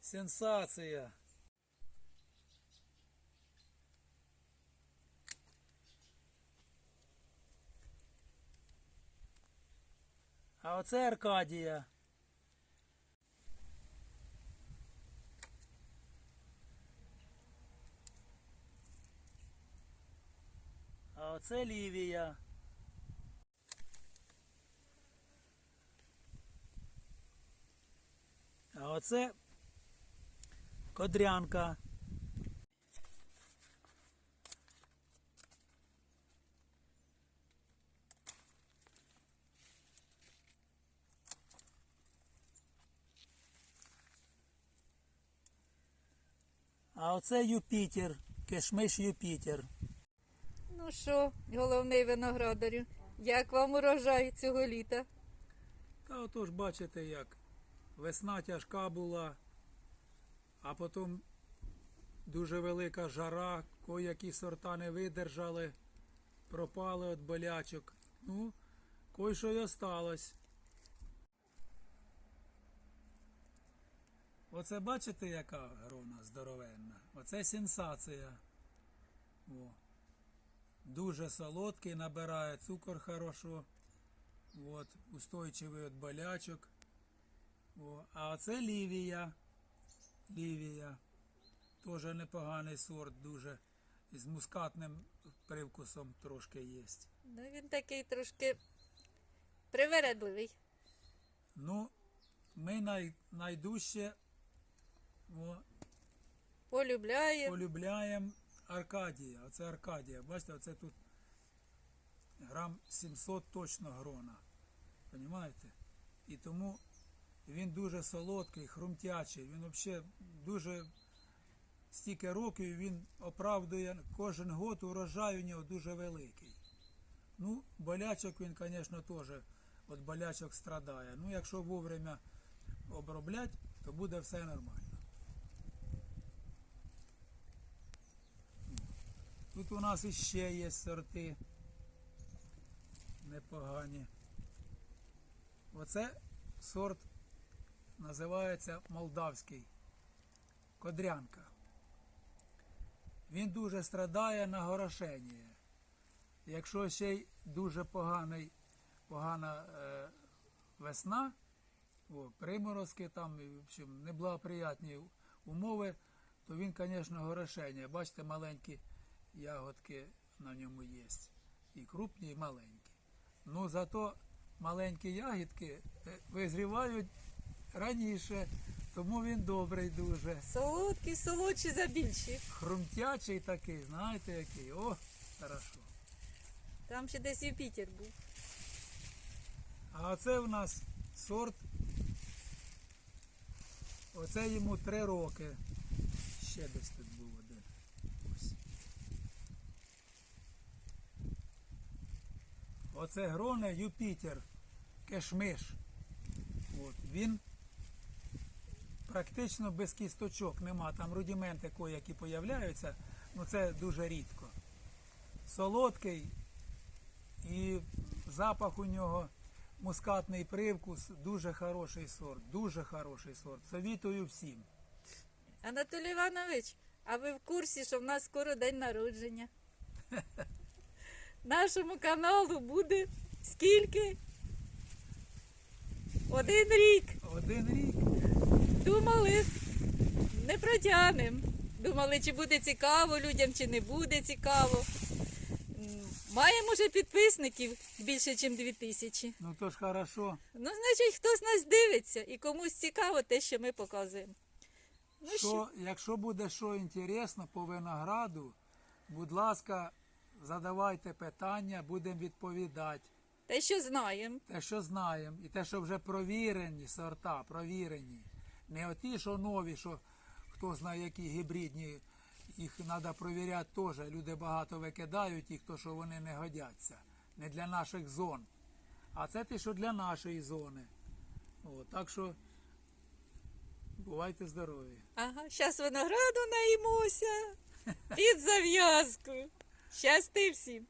Сенсація. А оце Аркадія. А оце Лівія. А оце Кодрянка. А оце Юпітер, кишмиш Юпітер. Ну що, головний виноградарю, як вам урожай цього літа? Та отож бачите як. Весна тяжка була, а потім дуже велика жара, кої-які сорта не видержали, пропали від болячок. Ну, кой що й осталось. Оце бачите, яка грона здоровенна? Оце сенсація. О. Дуже солодкий, набирає цукор хорошо. От, устойчивий від болячок. О, а оце Лівія. Лівія. Теж непоганий сорт, дуже. З мускатним привкусом трошки є. Ну, він такий трошки привередливий. Ну, ми най, найдужче о, Полюбляє. полюбляємо Аркадія. Оце Аркадія. Бачите, оце тут грам 700 точно грона. Понімаєте? І тому він дуже солодкий, хрумтячий. Він взагалі дуже стільки років він оправдує кожен год урожай у нього дуже великий. Ну, болячок він, звісно, теж від болячок страдає. Ну, якщо вовремя оброблять, то буде все нормально. Тут у нас іще є сорти непогані. Оце сорт називається молдавський. Кодрянка. Він дуже страдає на горошення. Якщо ще й дуже поганий, погана е, весна, о, приморозки там, в общем, неблагоприятні умови, то він, звісно, горошення. Бачите, маленькі ягодки на ньому є. І крупні, і маленькі. Ну зато маленькі ягідки е, визрівають раніше, тому він добрий дуже. Солодкий, солодший за більші. Хрумтячий такий, знаєте який. О, хорошо. Там ще десь Юпітер був. А оце в нас сорт. Оце йому три роки. Ще десь тут був один. Ось. Оце гроне Юпітер. Кешмиш. От. Він практично без кісточок нема. Там рудименти які появляються, ну це дуже рідко. Солодкий і запах у нього мускатний привкус, дуже хороший сорт, дуже хороший сорт. Совітую всім. Анатолій Іванович, а ви в курсі, що в нас скоро день народження? Нашому каналу буде скільки? Один рік. Один рік. Думали, не протягнем. Думали, чи буде цікаво людям, чи не буде цікаво. Маємо вже підписників більше, ніж дві тисячі. Ну то ж хорошо. Ну, значить, хтось нас дивиться і комусь цікаво те, що ми показуємо. Ну, що? Що, якщо буде що інтересно по винограду, будь ласка, задавайте питання, будемо відповідати. Те, що знаємо. Те, що знаємо, і те, що вже провірені сорта, провірені. Не оті, що нові, що хто знає, які гібридні, їх треба провіряти теж. Люди багато викидають їх, то що вони не годяться. Не для наших зон. А це те, що для нашої зони. О, так що бувайте здорові. Ага, зараз винограду наїмося під зав'язку. Щасти всім.